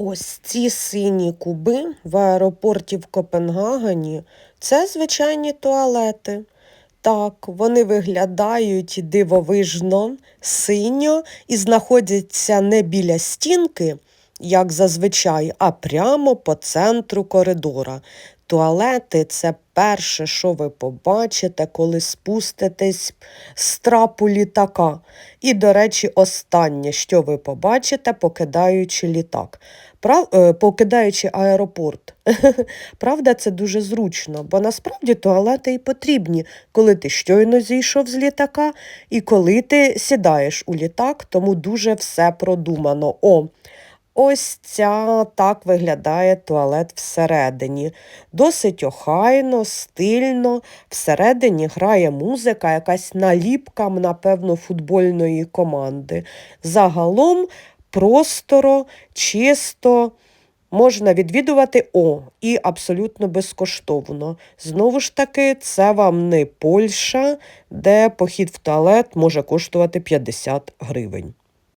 Ось ці сині куби в аеропорті в Копенгагені це звичайні туалети. Так, вони виглядають дивовижно, синьо і знаходяться не біля стінки, як зазвичай, а прямо по центру коридора. Туалети це перше, що ви побачите, коли спуститесь з трапу літака. І, до речі, останнє, що ви побачите, покидаючи літак. Прав... е, Покидаючи аеропорт. Правда, це дуже зручно, бо насправді туалети і потрібні, коли ти щойно зійшов з літака і коли ти сідаєш у літак, тому дуже все продумано. О, Ось ця так виглядає туалет всередині. Досить охайно, стильно. Всередині грає музика, якась наліпка, напевно, футбольної команди. Загалом просторо, чисто. Можна відвідувати О, і абсолютно безкоштовно. Знову ж таки, це вам не Польща, де похід в туалет може коштувати 50 гривень.